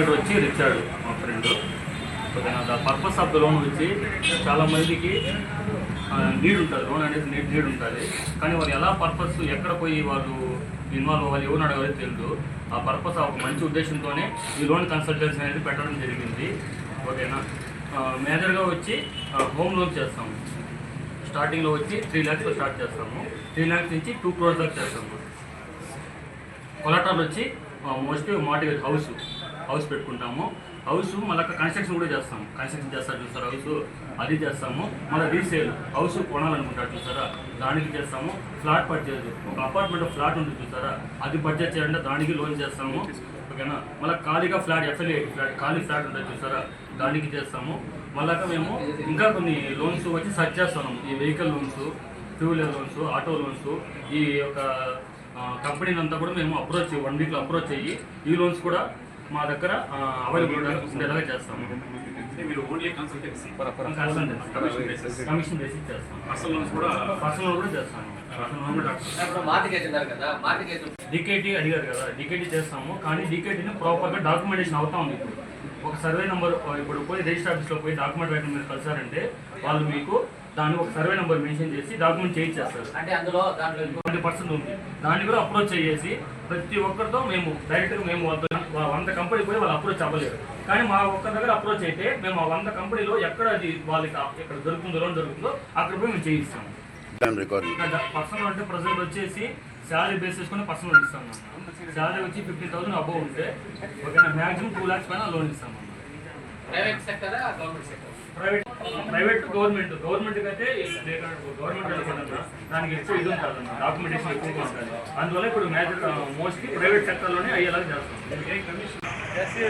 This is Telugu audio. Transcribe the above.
వచ్చి ఇచ్చాడు మా friend. The purpose of the loan వచ్చి చాలా మందికి నీడ్ ఉంటుంది. లోన్ అనేది నీడ్ నీడ్ ఉంటుంది. కానీ వాళ్ళు ఎలా పర్పస్ ఎక్కడ పోయి వాళ్ళు ఇన్వాల్వ్ అవ్వాలి ఎవరు అడగాలి తెలియదు ఆ పర్పస్ ఆఫ్ మంచి ఉద్దేశంతోనే ఈ లోన్ కన్సల్టెన్సీ అనేది పెట్టడం జరిగింది. ఓకేనా? మేజర్గా వచ్చి హోమ్ లోన్ చేస్తాము. స్టార్టింగ్లో వచ్చి త్రీ ల్యాక్స్లో స్టార్ట్ చేస్తాము. త్రీ ల్యాక్స్ నుంచి టూ క్రోర్స్ దాకా చేస్తాము. కొలాటాలు వచ్చి మోస్ట్లీ మార్టిగేజ్ హౌస్ హౌస్ పెట్టుకుంటాము. హౌస్ మళ్ళీ కన్స్ట్రక్షన్ కూడా చేస్తాము. కన్స్ట్రక్షన్ చేస్తారు చూసారా? హౌస్ అది చేస్తాము. మళ్ళీ రీసేల్ హౌస్ కొనాలనుకుంటారు చూసారా? దానికి చేస్తాము. ఫ్లాట్ పర్చేజ్ ఒక అపార్ట్మెంట్ ఫ్లాట్ ఉంటుంది చూసారా? అది పర్చేజ్ చేయాలంటే దానికి లోన్ చేస్తాము. ఓకేనా? మళ్ళీ ఖాళీగా ఫ్లాట్ ఎఫ్ఎల్ఏ ఫ్లాట్ ఖాళీ ఫ్లాట్ ఉంటుంది చూసారా? దానికి చేస్తాము. మళ్ళా మేము ఇంకా కొన్ని లోన్స్ వచ్చి సర్చ్ చేస్తున్నాము ఈ vehicle loans two wheeler loans auto loans ఈ యొక్క కంపెనీలంతా కూడా మేము అప్రోచ్ వన్ వీక్లో అప్రోచ్ అయ్యి ఈ లోన్స్ కూడా మా దగ్గర అవైలబుల్ ఉండేలాగా చేస్తాము. అంటే మీరు ఓన్లీ కన్సల్టెన్సీ కమిషన్ బేసిక్ చేస్తాం పర్సనల్ లోన్స్ కూడా పర్సనల్ కూడా చేస్తాము. పర్సనల్ లోన్ కూడా మార్టిగేజ్ డికేటీ అడిగారు కదా డికేటీ చేస్తాము. కానీ డికేటీని ప్రాపర్గా డాక్యుమెంటేషన్ అవుతా ఉంది ఇప్పుడు. ఒక సర్వే నెంబర్ ఇప్పుడు పోయి రిజిస్టర్ ఆఫీస్లో పోయి డాక్యుమెంట్ రైటర్ మీరు కలిసారంటే వాళ్ళు మీకు దాన్ని ఒక సర్వే నెంబర్ మెన్షన్ చేసి డాక్యుమెంట్ చేంజ్ చేస్తారు అంటే అందులో దాంట్లో ట్వంటీ పర్సెంట్ ఉంది. దాన్ని కూడా అప్రోచ్ చేసి ప్రతి ఒక్కరితో మేము డైరెక్ట్గా మేము వాళ్ళతో వంద కంపెనీ పోయి వాళ్ళు అప్రోచ్ అవ్వలేరు. కానీ మా ఒక్క దగ్గర అప్రోచ్ అయితే మేము ఆ వంద కంపెనీలో ఎక్కడ అది వాళ్ళకి ఎక్కడ దొరుకుతుందో లోన్ దొరుకుతుందో అక్కడ పోయి మేము రికార్డ్ పర్సనల్ అంటే ప్రజెంట్ వచ్చేసి శాలరీ బేస్ చేసుకుని పర్సనల్ ఇస్తాం శాలరీ వచ్చి ఫిఫ్టీన్ థౌసండ్ అబోవ్ ఉంటే ఓకేనా? మ్యాక్సిమం టూ ల్యాక్స్ పైన లోన్ ఇస్తాం private సెక్టరా government sector private private government government కంటే గవర్నమెంట్ దానికి ఎక్కువ ఇది ఉంటుంది డాక్యుమెంటేషన్ ఎక్కువగా ఉంటుంది. అందువల్ల ఇప్పుడు మేజర్ మోస్ట్లీ ప్రైవేట్ సెక్టర్లోనే అయ్యేలాగా చేస్తాం ఎస్సీ